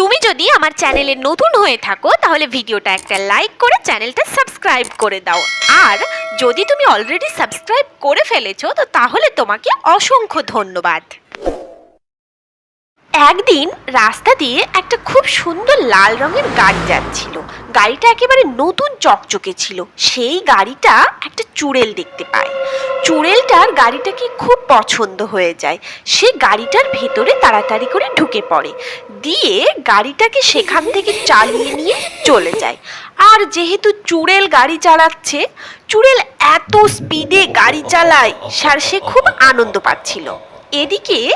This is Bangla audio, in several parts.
তুমি যদি আমার চ্যানেলে নতুন হয়ে থাকো, তাহলে ভিডিওটা একটা লাইক করে চ্যানেলটা সাবস্ক্রাইব করে দাও। আর যদি তুমি অলরেডি সাবস্ক্রাইব করে ফেলেছো, তো তাহলে তোমাকে অসংখ্য ধন্যবাদ। একদিন রাস্তা দিয়ে একটা খুব সুন্দর লাল রঙের গাড়ি যাচ্ছিল। গাড়িটা একেবারে নতুন চকচকে ছিল। সেই গাড়িটা একটা চুড়েল দেখতে পায়। চুড়েলটার গাড়িটাকে খুব পছন্দ হয়ে যায়। সে গাড়িটার ভেতরে তাড়াতাড়ি করে ঢুকে পড়ে। দিয়ে গাড়িটাকে সেখান থেকে চালিয়ে নিয়ে চলে যায়। আর যেহেতু চুড়েল গাড়ি চালাচ্ছে, চুড়েল এত স্পিডে গাড়ি চালায় সার সে খুব আনন্দ পাচ্ছিল। এদিকে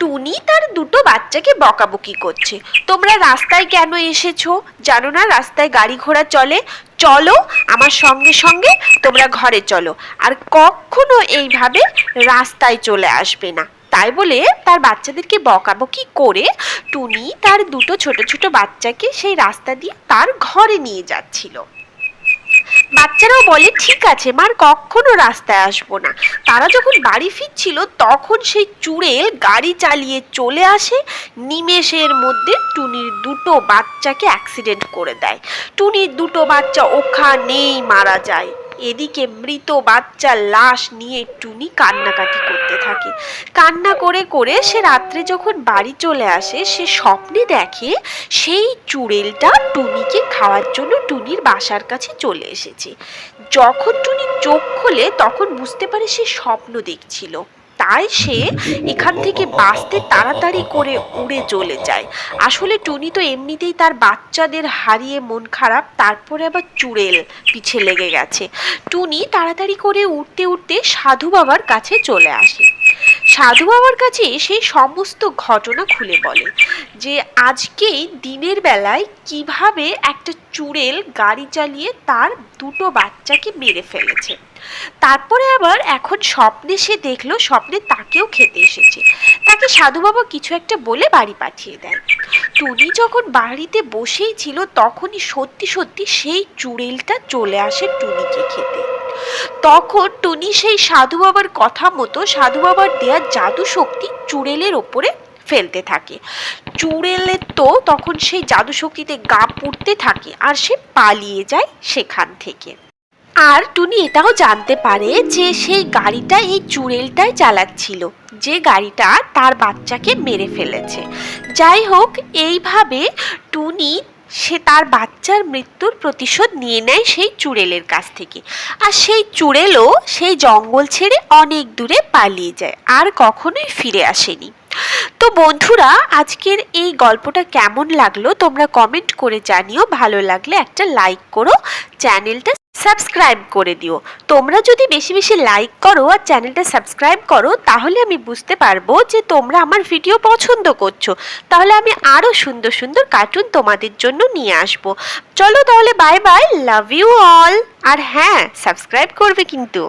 টুনি তার দুটো বাচ্চাকে বকাবকি করছে। তোমরা রাস্তায় কেন এসেছ? জানো না রাস্তায় গাড়ি ঘোড়া চলে? চলো, আমার সঙ্গে সঙ্গে তোমরা ঘরে চলো। আর কখনো এইভাবে রাস্তায় চলে আসবে না। তাই বলে তার বাচ্চাদেরকে বকাবকি করে টুনি তার দুটো ছোট ছোট বাচ্চাকে সেই রাস্তা দিয়ে তার ঘরে নিয়ে যাচ্ছিল। বাচ্চারাও বলে, ঠিক আছে মার কখনো রাস্তায় আসব না। তারা যখন বাড়ি ফিরছিল, তখন সেই চুড়েল গাড়ি চালিয়ে চলে আসে নিমেষের মধ্যে টুনির দুটো বাচ্চাকে অ্যাক্সিডেন্ট করে দেয়। টুনির দুটো বাচ্চা ওখানেই মারা যায়। এদিকে মৃত বাচ্চার লাশ নিয়ে টুনি কান্নাকাটি করতে থাকে। কান্না করে করে সে রাত্রে যখন বাড়ি চলে আসে, সে স্বপ্নে দেখে সেই চুড়েলটা টুনিকে খাওয়ার জন্য টুনির বাসার কাছে চলে এসেছে। যখন টুনি চোখ খোলে, তখন বুঝতে পারে সে স্বপ্ন দেখছিল। তাই সে এখান থেকে বাঁচতে তাড়াতাড়ি করে উড়ে চলে যায়। আসলে টুনি তো এমনিতেই তার বাচ্চাদের হারিয়ে মন খারাপ, তারপরে আবার চুড়েল পিছে লেগে গেছে। টুনি তাড়াতাড়ি করে উঠতে উঠতে সাধু বাবার কাছে চলে আসে। সাধু বাবার কাছে সেই সমস্ত ঘটনা খুলে বলে যে, আজকেই দিনের বেলায় কীভাবে একটা চুড়েল গাড়ি চালিয়ে তার দুটো বাচ্চাকে মেরে ফেলেছে। তারপরে আবার এখন স্বপ্নে সে দেখল, স্বপ্নে তাকেও খেতে এসেছে। তাকে সাধু বাবা কিছু একটা বলে বাড়ি পাঠিয়ে দেয় টুনি যখন বাড়িতে বসেই ছিল, তখনই সত্যি সত্যি সেই চুড়েলটা চলে আসে টুনিকে খেতে। তখন টুনি সেই সাধু বাবার কথা মতো সাধু বাবার দেওয়া জাদু শক্তি চুড়েলের ওপরে ফেলতে থাকে। চুড়েলের তো তখন সেই জাদু শক্তিতে গা পুড়তে থাকে আর সে পালিয়ে যায় সেখান থেকে। আর টুনি এটাও জানতে পারে যে সেই গাড়িটা এই চুড়েলটাই চালাচ্ছিল। যে গাড়িটা তার বাচ্চাকে মেরে ফেলেছে। যাই হোক, এইভাবে টুনি সে তার বাচ্চার মৃত্যুর প্রতিশোধ নিয়ে নেয় সেই চুড়েলের কাছ থেকে। আর সেই চুড়েলও সেই জঙ্গল ছেড়ে অনেক দূরে পালিয়ে যায়, আর কখনোই ফিরে আসেনি। তো বন্ধুরা, আজকের এই গল্পটা কেমন লাগল তোমরা কমেন্ট করে জানিও। ভালো লাগলে একটা লাইক করো চ্যানেলটা সাবস্ক্রাইব করে দিও। তোমরা যদি বেশি বেশি লাইক করো আর চ্যানেলটা সাবস্ক্রাইব করো, তাহলে আমি বুঝতে পারব যে তোমরা আমার ভিডিও পছন্দ করছ। তাহলে আমি আরও সুন্দর সুন্দর কার্টুন তোমাদের জন্য নিয়ে আসব। চলো তাহলে bye bye love you all আর হ্যাঁ সাবস্ক্রাইব করবে কিন্তু।